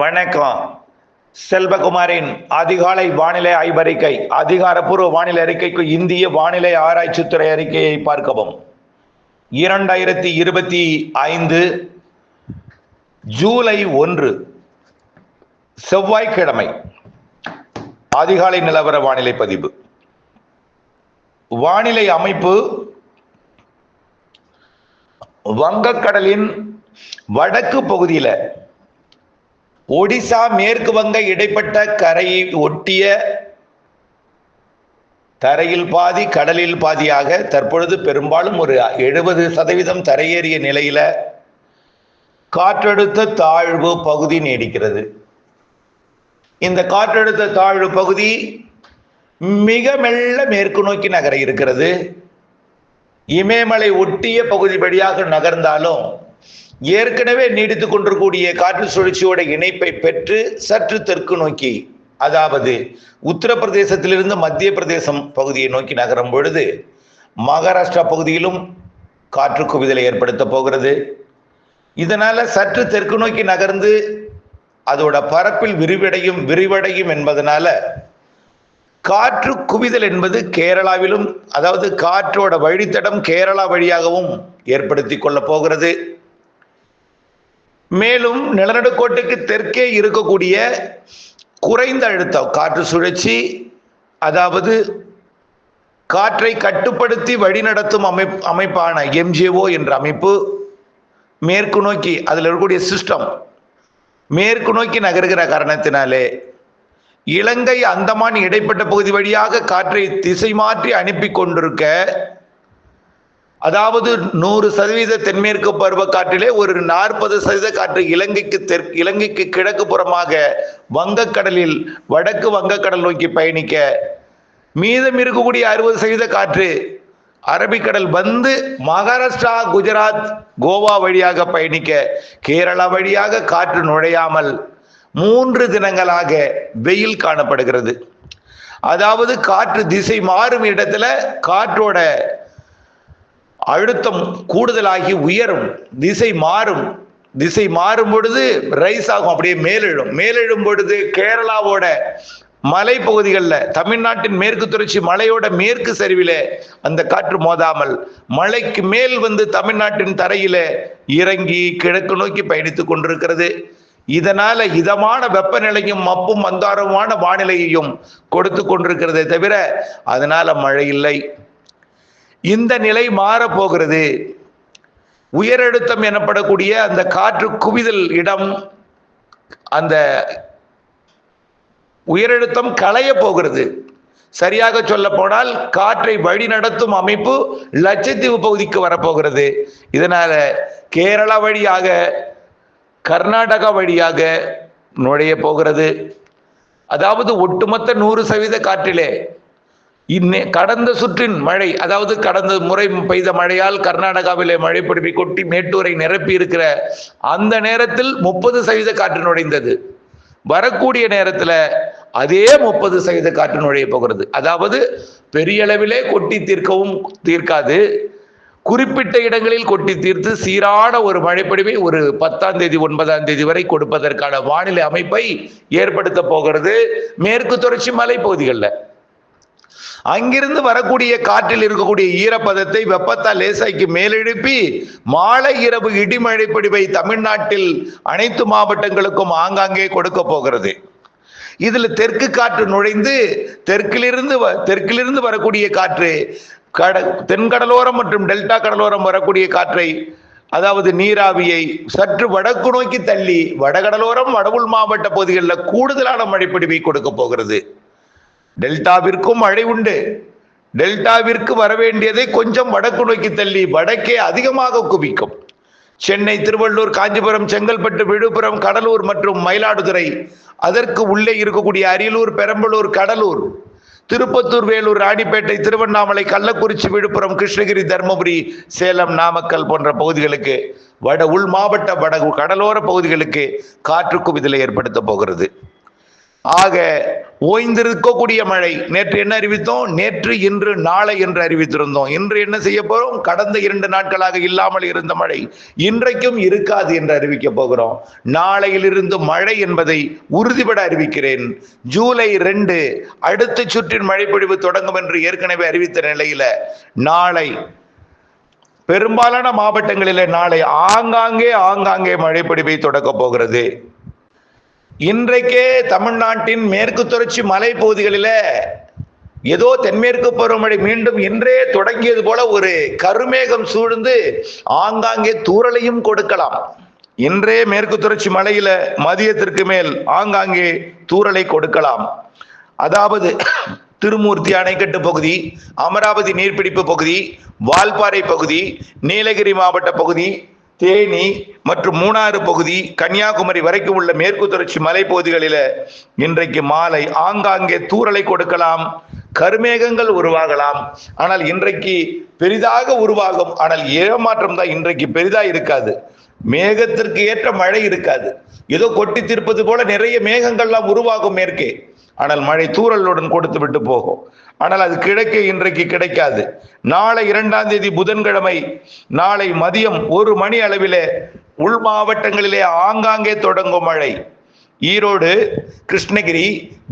வணக்கம். செல்வகுமாரின் அதிகாலை வானிலை ஆய்வறிக்கை அதிகாரப்பூர்வ வானிலை அறிக்கைக்கு இந்திய வானிலை ஆராய்ச்சித்துறை அறிக்கையை பார்க்கவும். இரண்டாயிரத்தி இருபத்தி ஐந்து ஜூலை ஒன்று செவ்வாய்க்கிழமை அதிகாலை நிலவர வானிலை பதிவு. வானிலை அமைப்பு வங்கக்கடலின் வடக்கு பகுதியில் ஒடிசா மேற்கு வங்க இடைப்பட்ட கரையை ஒட்டிய தரையில் பாதி கடலில் பாதியாக தற்பொழுது பெரும்பாலும் ஒரு எழுபது சதவீதம் தரையேறிய நிலையில காற்றழுத்த தாழ்வு பகுதி நீடிக்கிறது. இந்த காற்றழுத்த தாழ்வு பகுதி மிக மெல்ல மேற்கு நோக்கி நகர இருக்கிறது. இமயமலை ஒட்டிய பகுதி வழியாக நகர்ந்தாலும் ஏற்கனவே நீடித்துக் கொண்டிருக்கூடிய காற்று சுழற்சியோட இணைப்பை பெற்று சற்று தெற்கு நோக்கி அதாவது உத்தரப்பிரதேசத்திலிருந்து மத்திய பிரதேசம் பகுதியை நோக்கி நகரும் பொழுது மகாராஷ்டிரா பகுதியிலும் காற்று குவிதலை ஏற்படுத்த போகிறது. இதனால சற்று தெற்கு நோக்கி நகர்ந்து அதோட பரப்பில் விரிவடையும் விரிவடையும் என்பதனால காற்று குவிதல் என்பது கேரளாவிலும் அதாவது காற்றோட வழித்தடம் கேரளா வழியாகவும் ஏற்படுத்தி கொள்ள போகிறது. மேலும் நிலநடுக்கோட்டுக்கு தெற்கே இருக்கக்கூடிய குறைந்த அழுத்தம் காற்று சுழற்சி அதாவது காற்றை கட்டுப்படுத்தி வழிநடத்தும் அமை அமைப்பான எம்ஜிஓ என்ற அமைப்பு மேற்கு நோக்கி அதில் இருக்கக்கூடிய சிஸ்டம் மேற்கு நோக்கி நகர்கிற காரணத்தினாலே இலங்கை அந்தமான் இடைப்பட்ட பகுதி வழியாக காற்றை திசை மாற்றி அனுப்பி கொண்டிருக்க அதாவது நூறு சதவீத தென்மேற்கு பருவக்காற்றிலே ஒரு நாற்பது சதவீத காற்று இலங்கைக்கு தெற்கு இலங்கைக்கு கிழக்கு புறமாக வங்கக்கடலில் வடக்கு வங்கக்கடல் நோக்கி பயணிக்க மீதம் இருக்கக்கூடிய அறுபது சதவீத காற்று அரபிக்கடல் வந்து மகாராஷ்டிரா குஜராத் கோவா வழியாக பயணிக்க கேரளா வழியாக காற்று நுழையாமல் மூன்று தினங்களாக வெயில் காணப்படுகிறது. அதாவது காற்று திசை மாறும் இடத்துல காற்றோட அழுத்தம் கூடுதலாகி உயரும் திசை மாறும். திசை மாறும் பொழுது ரைஸ் ஆகும் அப்படியே மேலெழும். மேலெழும் பொழுது கேரளாவோட மலை பகுதிகளில் தமிழ்நாட்டின் மேற்கு தொடர்ச்சி மலையோட மேற்கு சரிவில் அந்த காற்று மோதாமல் மலைக்கு மேல் வந்து தமிழ்நாட்டின் தரையில இறங்கி கிழக்கு நோக்கி பயணித்துக் கொண்டிருக்கிறது. இதனால இதமான வெப்பநிலையும் மப்பும் மந்தாரமான வானிலையையும் கொடுத்து கொண்டிருக்கிறதே தவிர அதனால மழை இல்லை. இந்த நிலை மாறப்போகிறது. உயரழுத்தம் எனப்படக்கூடிய அந்த காற்று குவிதல் இடம் அந்த உயரழுத்தம் களைய போகிறது. சரியாக சொல்ல போனால் காற்றை வழி நடத்தும் அமைப்பு லட்சத்தீவு பகுதிக்கு வரப்போகிறது. இதனால கேரளா வழியாக கர்நாடகா வழியாக நுழைய போகிறது. அதாவது ஒட்டுமொத்த நூறு சதவீத காற்றிலே இன்னே கடந்த சுற்றின் மழை அதாவது கடந்த முறை பெய்த மழையால் கர்நாடகாவிலே மழை பிடிப்பை கொட்டி மேட்டூரை நிரப்பி இருக்கிற அந்த நேரத்தில் முப்பது சதவீத காற்று நுழைந்தது. வரக்கூடிய நேரத்தில் அதே முப்பது சதவீத காற்று நுழைய போகிறது. அதாவது பெரிய அளவிலே கொட்டி தீர்க்கவும் தீர்க்காது. குறிப்பிட்ட இடங்களில் கொட்டி தீர்த்து சீரான ஒரு மழைப்பொழிவை ஒரு பத்தாம் தேதி ஒன்பதாம் தேதி வரை கொடுப்பதற்கான வானிலை அமைப்பை ஏற்படுத்த போகிறது. மேற்கு தொடர்ச்சி மலைப்பகுதிகளில். அங்கிருந்து வரக்கூடிய காற்றில் இருக்கக்கூடிய ஈரப்பதத்தை வெப்பத்தால் லேசாய்க்கு மேலெழுப்பி மாலை இரவு இடிமழை பிடிவை தமிழ்நாட்டில் அனைத்து மாவட்டங்களுக்கும் ஆங்காங்கே கொடுக்க போகிறது. இதுல தெற்கு காற்று நுழைந்து தெற்கிலிருந்து தெற்கிலிருந்து வரக்கூடிய காற்று கட தென்கடலோரம் மற்றும் டெல்டா கடலோரம் வரக்கூடிய காற்றை அதாவது நீராவியை சற்று வடக்கு நோக்கி தள்ளி வடகடலோரம் வடவுள் மாவட்ட பகுதிகளில் கூடுதலான மழைப்பிடிவை கொடுக்க போகிறது. டெல்டாவிற்கும் மழை உண்டு. டெல்டாவிற்கு வர வேண்டியதை கொஞ்சம் வடக்கு நோக்கி தள்ளி வடக்கே அதிகமாக குவிக்கும். சென்னை திருவள்ளூர் காஞ்சிபுரம் செங்கல்பட்டு விழுப்புரம் கடலூர் மற்றும் மயிலாடுதுறை அதற்கு உள்ளே இருக்கக்கூடிய அரியலூர் பெரம்பலூர் கடலூர் திருப்பத்தூர் வேலூர் ராணிப்பேட்டை திருவண்ணாமலை கள்ளக்குறிச்சி விழுப்புரம் கிருஷ்ணகிரி தருமபுரி சேலம் நாமக்கல் போன்ற பகுதிகளுக்கு வட உள் மாவட்ட வட கடலோர பகுதிகளுக்கு காற்று குவிதலை ஏற்படுத்த போகிறது. ஆக ஓய்ந்திருக்கக்கூடிய மழை. நேற்று என்ன அறிவித்தோம்? நேற்று இன்று நாளை என்று அறிவித்திருந்தோம். இன்று என்ன செய்ய போறோம்? கடந்த இரண்டு நாட்களாக இல்லாமல் இருந்த மழை. இன்றைக்கும் இருக்காது என்று அறிவிக்க போகிறோம். நாளையிலிருந்து மழை என்பதை உறுதிபட அறிவிக்கிறேன். ஜூலை ரெண்டு அடுத்த சுற்றின் மழைப்பொழிவு தொடங்கும் என்று ஏற்கனவே அறிவித்த நிலையில நாளை பெரும்பாலான மாவட்டங்களில் நாளை ஆங்காங்கே ஆங்காங்கே மழைப்பொழிவை தொடக்க போகிறது. இன்றைக்கே தமிழ்நாட்டின் மேற்கு தொடர்ச்சி மலை பகுதிகளில் ஏதோ தென்மேற்கு பருவமழை மீண்டும் இன்றே தொடங்கியது போல ஒரு கருமேகம் சூழ்ந்து ஆங்காங்கே தூறலையும் கொடுக்கலாம். இன்றே மேற்கு தொடர்ச்சி மலையில மதியத்திற்கு மேல் ஆங்காங்கே தூறலை கொடுக்கலாம். அதாவது திருமூர்த்தி அணைக்கட்டு பகுதி அமராவதி நீர்பிடிப்பு பகுதி வால்பாறை பகுதி நீலகிரி மாவட்ட பகுதி தேனி மற்றும் மூணாறு பகுதி கன்னியாகுமரி வரைக்கும் உள்ள மேற்கு தொடர்ச்சி மலைப்பகுதிகளில இன்றைக்கு மாலை ஆங்காங்கே தூறலை கொடுக்கலாம் கருமேகங்கள் உருவாகலாம். ஆனால் இன்றைக்கு பெரிதாக உருவாகும் ஆனால் ஏமாற்றம் தான் இன்றைக்கு பெரிதா இருக்காது. மேகத்திற்கு ஏற்ற மழை இருக்காது. ஏதோ கொட்டி தீர்ப்பது போல நிறைய மேகங்கள்லாம் உருவாகும் மேற்கே. ஆனால் மழை தூரலுடன் கொடுத்து விட்டு போகும். ஆனால் அது கிடைக்க இன்றைக்கு கிடைக்காது. நாளை இரண்டாம் தேதி புதன்கிழமை நாளை மதியம் ஒரு மணி அளவிலே உள் மாவட்டங்களிலே ஆங்காங்கே தொடங்கும் மழை. ஈரோடு கிருஷ்ணகிரி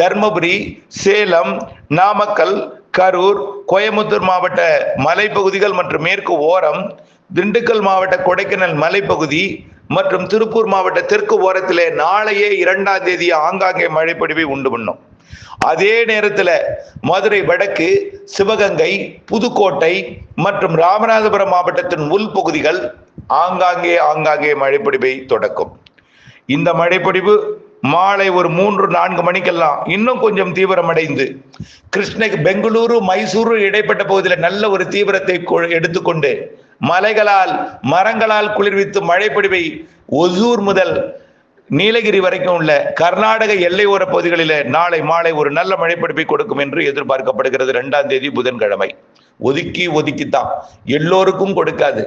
தர்மபுரி சேலம் நாமக்கல் கரூர் கோயம்புத்தூர் மாவட்ட மலைப்பகுதிகள் மற்றும் மேற்கு ஓரம் திண்டுக்கல் மாவட்ட கொடைக்கானல் மலைப்பகுதி மற்றும் திருப்பூர் மாவட்ட தெற்கு ஓரத்திலே நாளையே இரண்டாம் தேதி ஆங்காங்கே மழைப்பொழிவை உண்டு பண்ணும். அதே நேரத்தில் மதுரை வடக்கு சிவகங்கை புதுக்கோட்டை மற்றும் ராமநாதபுரம் மாவட்டத்தின் உள்பகுதிகள் ஆங்காங்கே ஆங்காங்கே மழைப்பொடிவை தொடக்கும். இந்த மழைப்பொடிவு மாலை ஒரு மூன்று நான்கு மணிக்கெல்லாம் இன்னும் கொஞ்சம் தீவிரமடைந்து கிருஷ்ண பெங்களூரு மைசூரு இடைப்பட்ட பகுதியில் நல்ல ஒரு தீவிரத்தை கொ- எடுத்துக்கொண்டு மலைகளால் மரங்களால் குளிர்வித்து மழைப்பொடிவை ஒசூர் முதல் நீலகிரி வரைக்கும் உள்ள கர்நாடக எல்லையோர பகுதிகளில் நாளை மாலை ஒரு நல்ல மழைப்பொழிவை கொடுக்கும் என்று எதிர்பார்க்கப்படுகிறது இரண்டாம் தேதி புதன்கிழமை. ஒதுக்கி ஒதுக்கித்தான். எல்லோருக்கும் கொடுக்காது.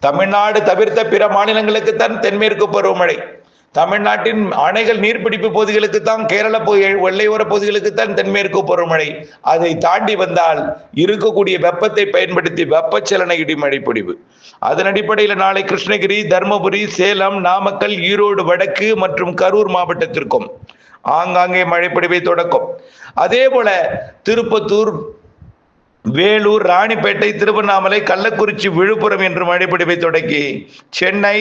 தமிழ்நாடு தவிர்த்த பிற மாநிலங்களுக்குத்தான் தென்மேற்கு பருவமழை. தமிழ்நாட்டின் அணைகள் நீர்பிடிப்பு பகுதிகளுக்கு தான் கேரள வெள்ளையோர பகுதிகளுக்கு தான் தென்மேற்கு பருவமழை அதை தாண்டி வந்தால் இருக்கக்கூடிய வெப்பத்தை பயன்படுத்தி வெப்பச்சலன இடிமழை பொழிவு அதன் அடிப்படையில் நாளை கிருஷ்ணகிரி தருமபுரி சேலம் நாமக்கல் ஈரோடு வடக்கு மற்றும் கரூர் மாவட்டத்திற்கும் ஆங்காங்கே மழைப்பொழிவை தொடக்கும். அதே போல திருப்பத்தூர் வேலூர் ராணிப்பேட்டை திருவண்ணாமலை கள்ளக்குறிச்சி விழுப்புரம் என்று மழைப்பிடிப்பை தொடங்கி சென்னை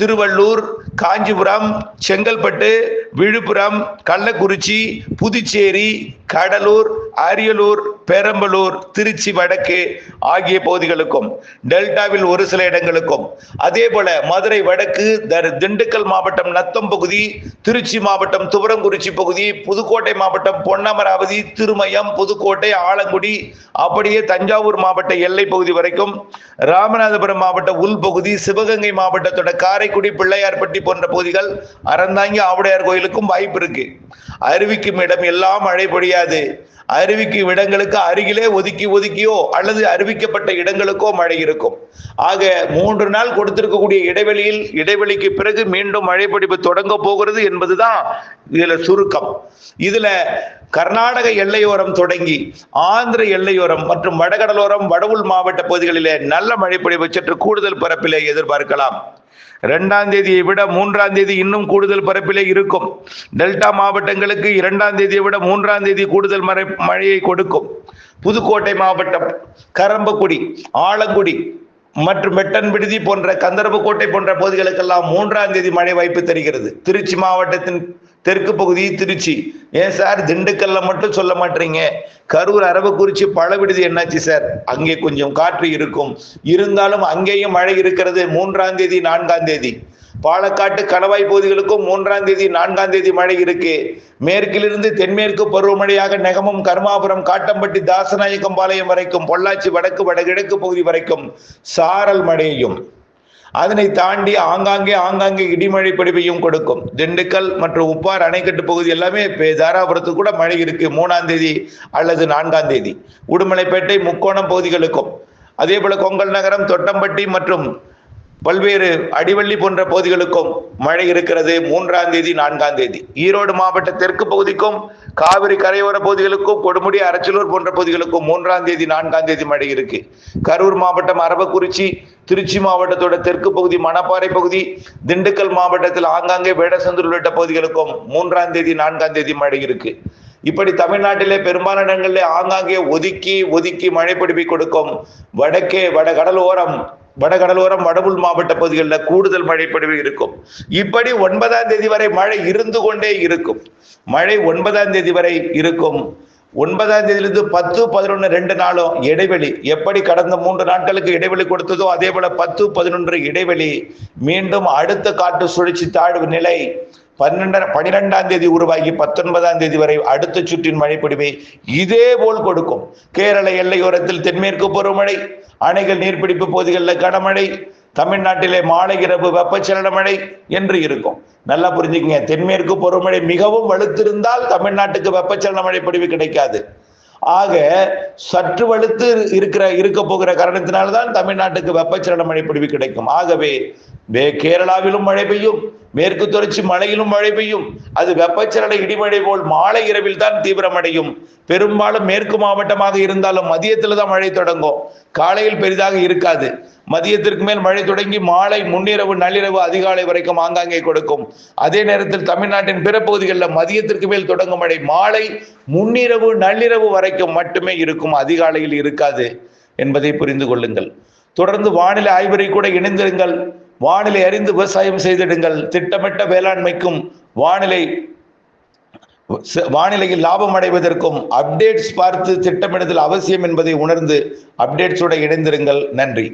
திருவள்ளூர் காஞ்சிபுரம் செங்கல்பட்டு விழுப்புரம் கள்ளக்குறிச்சி புதுச்சேரி கடலூர் அரியலூர் பெரம்பலூர் திருச்சி வடக்கு ஆகிய பகுதிகளுக்கும் டெல்டாவில் ஒரு சில இடங்களுக்கும். அதே போல மதுரை வடக்கு திண்டுக்கல் மாவட்டம் நத்தம் பகுதி திருச்சி மாவட்டம் துவரங்குறிச்சி பகுதி புதுக்கோட்டை மாவட்டம் பொன்னமராவதி திருமயம் புதுக்கோட்டை ஆலங்குடி அப்படியே தஞ்சாவூர் மாவட்ட எல்லை பகுதி வரைக்கும் ராமநாதபுரம் மாவட்ட உள்பகுதி சிவகங்கை மாவட்டத்தோட காரைக்குடி பிள்ளையார்பட்டி போன்ற பகுதிகள் அறந்தாங்கி ஆவுடையார் கோயிலுக்கும் வாய்ப்பு இருக்கு. அருவிக்கும் இடம் எல்லாம் மழை பொழியாது. அறிவிக்கும் இடங்களுக்கு அருகிலே ஒதுக்கி ஒதுக்கியோ அல்லது அறிவிக்கப்பட்ட இடங்களுக்கோ மழை இருக்கும். ஆக மூன்று நாள் கொடுத்திருக்கக்கூடிய இடைவெளியில் இடைவெளிக்கு பிறகு மீண்டும் மழைப்பொழிவு தொடங்க போகிறது என்பதுதான் இதுல சுருக்கம். இதுல கர்நாடக எல்லையோரம் தொடங்கி ஆந்திர எல்லையோரம் மற்றும் வடகடலோரம் வடவுள் மாவட்ட பகுதிகளிலே நல்ல மழைப்பொழிவு சற்று கூடுதல் பரப்பிலே எதிர்பார்க்கலாம். இரண்டாம் தேதியை விட மூன்றாம் தேதி இன்னும் கூடுதல் பரப்பிலே இருக்கும். டெல்டா மாவட்டங்களுக்கு இரண்டாம் தேதியை விட மூன்றாம் தேதி கூடுதல் மழை மழையை கொடுக்கும். புதுக்கோட்டை மாவட்டம் கரம்பக்குடி ஆலங்குடி மற்றும் மெட்டன் விடுதி போன்ற கந்தரப்புக்கோட்டை போன்ற பகுதிகளுக்கெல்லாம் மூன்றாம் தேதி மழை வாய்ப்பு தருகிறது. திருச்சி மாவட்டத்தின் தெற்கு பகுதி திருச்சி. ஏன் சார்? திண்டுக்கல்ல மட்டும் சொல்ல மாட்டீங்க. கரூர் அரவக்குறிச்சி பழவிடுதி என்னாச்சு சார்? அங்கே கொஞ்சம் காற்று இருக்கும். இருந்தாலும் அங்கேயும் மழை இருக்கிறது மூன்றாம் தேதி நான்காம் தேதி. பாலக்காட்டு கணவாய் பகுதிகளுக்கும் மூன்றாம் தேதி நான்காம் தேதி மழை இருக்கு. மேற்கிலிருந்து தென்மேற்கு பருவமழையாக நெகமம் கருமாபுரம் காட்டம்பட்டி தாசநாயக்கம்பாளையம் வரைக்கும் பொள்ளாச்சி வடக்கு வடகிழக்கு பகுதி வரைக்கும் சாரல் மழையும். அதனை தாண்டி ஆங்காங்கே ஆங்காங்கே இடிமழை பிடிப்பையும் கொடுக்கும். திண்டுக்கல் மற்றும் உப்பார் அணைக்கட்டு பகுதி எல்லாமே இப்ப தாராபுரத்துக்கு கூட மழை இருக்கு மூணாம் தேதி அல்லது நான்காம் தேதி. உடுமலைப்பேட்டை முக்கோணம் பகுதிகளுக்கும். அதே போல கொங்கல் நகரம் தொட்டம்பட்டி மற்றும் பல்வேறு அடிவள்ளி போன்ற பகுதிகளுக்கும் மழை இருக்கிறது. மூன்றாம் தேதி நான்காம் தேதி. ஈரோடு மாவட்ட தெற்கு பகுதிக்கும் காவிரி கரையோர பகுதிகளுக்கும் கொடுமுடி அரச்சலூர் போன்ற பகுதிகளுக்கும் மூன்றாம் தேதி நான்காம் தேதி மழை இருக்கு. கரூர் மாவட்டம் அரவக்குறிச்சி திருச்சி மாவட்டத்தோட தெற்கு பகுதி மணப்பாறை பகுதி திண்டுக்கல் மாவட்டத்தில் ஆங்காங்கே வேடசந்தூர் உள்ளிட்ட பகுதிகளுக்கும் மூன்றாம் தேதி நான்காம் தேதி மழை இருக்கு. இப்படி தமிழ்நாட்டிலே பெரும்பாலான இடங்களிலே ஆங்காங்கே ஒதுக்கி ஒதுக்கி மழை பிடிப்பி கொடுக்கும் வடக்கே வட கடலோரம் ஓரம் வடகடலோரம் வடபுல் மாவட்ட பகுதிகளில் கூடுதல் மழை இருக்கும். இப்படி ஒன்பதாம் தேதி வரை மழை இருந்து கொண்டே இருக்கும். மழை ஒன்பதாம் தேதி வரை இருக்கும். ஒன்பதாம் தேதியிலிருந்து பத்து பதினொன்று ரெண்டு நாளும் இடைவெளி. எப்படி கடந்த மூன்று நாட்களுக்கு இடைவெளி கொடுத்ததோ அதே போல பத்து பதினொன்று இடைவெளி. மீண்டும் அடுத்த காற்று சுழற்சி தாழ்வு நிலை. பன்னெண்டு பனிரெண்டாம் தேதி உருவாகி பத்தொன்பதாம் தேதி வரை அடுத்த சுற்றின் மழைப்பிடிவை இதே போல் கொடுக்கும். கேரள எல்லையோரத்தில் தென்மேற்கு பருவமழை அணைகள் நீர்பிடிப்பு பகுதிகளில் கனமழை தமிழ்நாட்டிலே மாலை இரவு வெப்பச்சலன மழை என்று இருக்கும். நல்லா புரிஞ்சுக்கங்க. தென்மேற்கு பருவமழை மிகவும் வலுத்திருந்தால் தமிழ்நாட்டுக்கு வெப்பச்சலன மழை கிடைக்காது. ஆக சற்று வலுத்து இருக்கிற இருக்க போகிற காரணத்தினால்தான் தமிழ்நாட்டுக்கு வெப்பச்சலன மழை கிடைக்கும். ஆகவே கேரளாவிலும் மழை பெய்யும் மேற்கு தொடர்ச்சி மழையிலும் மழை பெய்யும். அது வெப்பச்சலடை இடிமழை போல் மாலை இரவில் தான் தீவிரமடையும். பெரும்பாலும் மேற்கு மாவட்டமாக இருந்தாலும் மதியத்தில் தான் மழை தொடங்கும். காலையில் பெரிதாக இருக்காது. மதியத்திற்கு மேல் மழை தொடங்கி மாலை முன்னிரவு நள்ளிரவு அதிகாலை வரைக்கும் ஆங்காங்கே கொடுக்கும். அதே நேரத்தில் தமிழ்நாட்டின் பிற பகுதிகளில் மதியத்திற்கு மேல் தொடங்கும் மழை மாலை முன்னிரவு நள்ளிரவு வரைக்கும் மட்டுமே இருக்கும். அதிகாலையில் இருக்காது என்பதை புரிந்து கொள்ளுங்கள். தொடர்ந்து வானிலை ஆய்வறை கூட இணைந்திருங்கள். வானிலை அறிந்து விவசாயம் செய்திடுங்கள். திட்டமிட்ட வேளாண்மைக்கும் வானிலை வானிலையில் லாபம் அடைவதற்கும் அப்டேட்ஸ் பார்த்து திட்டமிடுதல் அவசியம் என்பதை உணர்ந்து அப்டேட்ஸோட இணைந்திருங்கள். நன்றி.